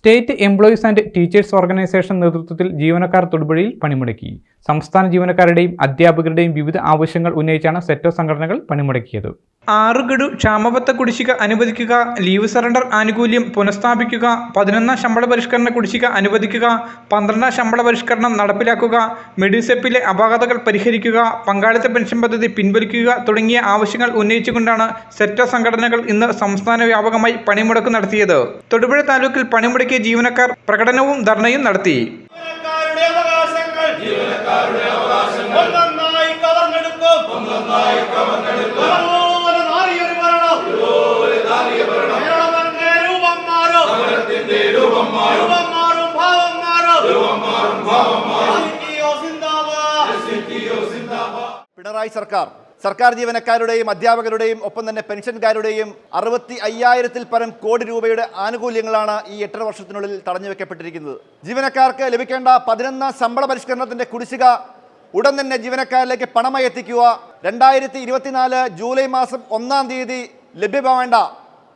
State employees and teachers organisation നേതൃത്വത്തിൽ ജീവനക്കാർ തൊടുപുഴയിൽ പണിമുടക്കി. സംസ്ഥാന ജീവനക്കാരുടെയും അധ്യാപകരുടെയും വിവിധ ആവശ്യങ്ങൾ ഉന്നയിച്ചാണ് സെറ്റോ സംഘടനകൾ പണിമുടക്കിയത്. ആറുഗഡു ക്ഷാമബത്ത കുടിശ്ശിക അനുവദിക്കുക ലീവ് സറണ്ടർ ആനുകൂല്യം പുനഃസ്ഥാപിക്കുക പതിനൊന്നാം ശമ്പള പരിഷ്കരണ കുടിശ്ശിക അനുവദിക്കുക പന്ത്രണ്ടാം ശമ്പള പരിഷ്കരണം നടപ്പിലാക്കുക മെഡിസെപ്പിലെ അപാകതകൾ പരിഹരിക്കുക പങ്കാളിത്ത പെൻഷൻ പദ്ധതി പിൻവലിക്കുക തുടങ്ങിയ ആവശ്യങ്ങൾ ഉന്നയിച്ചുകൊണ്ടാണ് സെറ്റോ സംഘടനകൾ ഇന്ന് സംസ്ഥാന വ്യാപകമായി പണിമുടക്ക് നടത്തിയത്. തൊടുപുഴ താലൂക്കിൽ പണിമുടക്കിയ ജീവനക്കാർ പ്രകടനവും ധർണയും നടത്തി ജീവനക്കാരുടെ അവകാശങ്ങൾ ഒന്നൊന്നായി കവർന്നെടുക്കും. ഒന്നൊന്നായി കവർന്നെടുക്കും മാറും. പിണറായി സർക്കാർ സർക്കാർ ജീവനക്കാരുടെയും അധ്യാപകരുടെയും ഒപ്പം തന്നെ പെൻഷൻകാരുടെയും അറുപത്തി അയ്യായിരത്തിൽ പരം കോടി രൂപയുടെ ആനുകൂല്യങ്ങളാണ് ഈ എട്ടര വർഷത്തിനുള്ളിൽ തടഞ്ഞു വെക്കപ്പെട്ടിരിക്കുന്നത് ജീവനക്കാർക്ക് ലഭിക്കേണ്ട പതിനൊന്നാം ശമ്പള പരിഷ്കരണത്തിന്റെ കുടിശ്ശിക ഉടൻ തന്നെ ജീവനക്കാരിലേക്ക് പണമായി എത്തിക്കുക. രണ്ടായിരത്തി ഇരുപത്തിനാല് ജൂലൈ മാസം ഒന്നാം തീയതി ലഭ്യമാവേണ്ട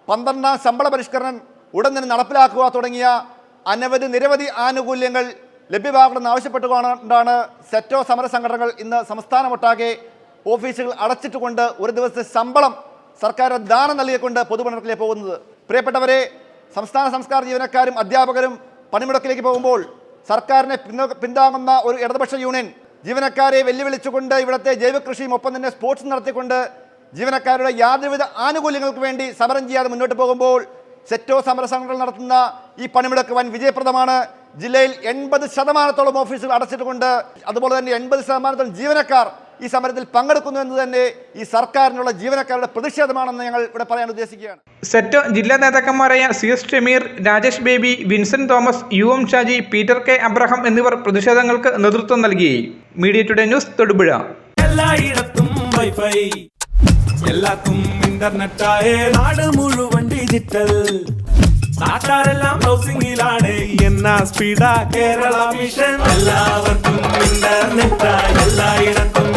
പന്ത്രണ്ടാം ശമ്പള പരിഷ്കരണം ഉടൻ തന്നെ നടപ്പിലാക്കുക തുടങ്ങിയ അനവധി നിരവധി ആനുകൂല്യങ്ങൾ ലഭ്യമാകണമെന്ന് ആവശ്യപ്പെട്ടുകൊണ്ടാണ് സെറ്റോ സമര സംഘടനകൾ ഇന്ന് സംസ്ഥാനമൊട്ടാകെ ഓഫീസുകൾ അടച്ചിട്ടുകൊണ്ട് ഒരു ദിവസത്തെ ശമ്പളം സർക്കാർ ദാനം നൽകിക്കൊണ്ട് പൊതുപണത്തിലേക്ക് പോകുന്നത്. പ്രിയപ്പെട്ടവരെ സംസ്ഥാന സംസ്കാര ജീവനക്കാരും അധ്യാപകരും പണിമുടക്കിലേക്ക് പോകുമ്പോൾ സർക്കാരിനെ പിന്താങ്ങുന്ന ഒരു ഇടതുപക്ഷ യൂണിയൻ ജീവനക്കാരെ വെല്ലുവിളിച്ചുകൊണ്ട് ഇവിടുത്തെ ജൈവകൃഷിയും ഒപ്പം തന്നെ സ്പോർട്സ് നടത്തിക്കൊണ്ട് ജീവനക്കാരുടെ യാതൊരുവിധ ആനുകൂല്യങ്ങൾക്ക് വേണ്ടി സമരം ചെയ്യാതെ മുന്നോട്ട് പോകുമ്പോൾ സെറ്റോ സമര സംഘടന നടത്തുന്ന ഈ പണിമുടക്ക് വൻ വിജയപ്രദമാണ്. ജില്ലയിൽ എൺപത് ശതമാനത്തോളം ഓഫീസുകൾ അടച്ചിട്ടുകൊണ്ട് അതുപോലെ തന്നെ എൺപത് ശതമാനത്തോളം ജീവനക്കാർ ഈ സമരത്തിൽ പങ്കെടുക്കുന്നു എന്ന് തന്നെ ഈ സർക്കാരിനുള്ള ജീവനക്കാരുടെ പ്രതിഷേധമാണെന്ന് ഞങ്ങൾ ഇവിടെ പറയാൻ ഉദ്ദേശിക്കുകയാണ്. സെറ്റോ ജില്ലാ നേതാക്കന്മാരായ C S Shameer Rajesh Baby Vincent Thomas U M Shaji Peter K Abraham എന്നിവർ പ്രതിഷേധങ്ങൾക്ക് നേതൃത്വം നൽകി. Media today news Thodupuzha. എല്ലായിടത്തും വൈഫൈ. എല്ലാത്തും ആയ നാട് മുഴുവൻ ഡിജിറ്റൽ നാട്ടാരെല്ലാം ബ്രൗസിംഗിലാണ് എന്നാ സ്പീഡാ കേരള മിഷൻ എല്ലാവർക്കും ഇന്റർനെറ്റാ എല്ലായിടത്തും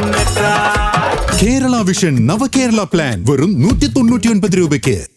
കേരള വിഷൻ നവകേരള പ്ലാൻ വെറും നൂറ്റി തൊണ്ണൂറ്റി ഒൻപത് രൂപയ്ക്ക്.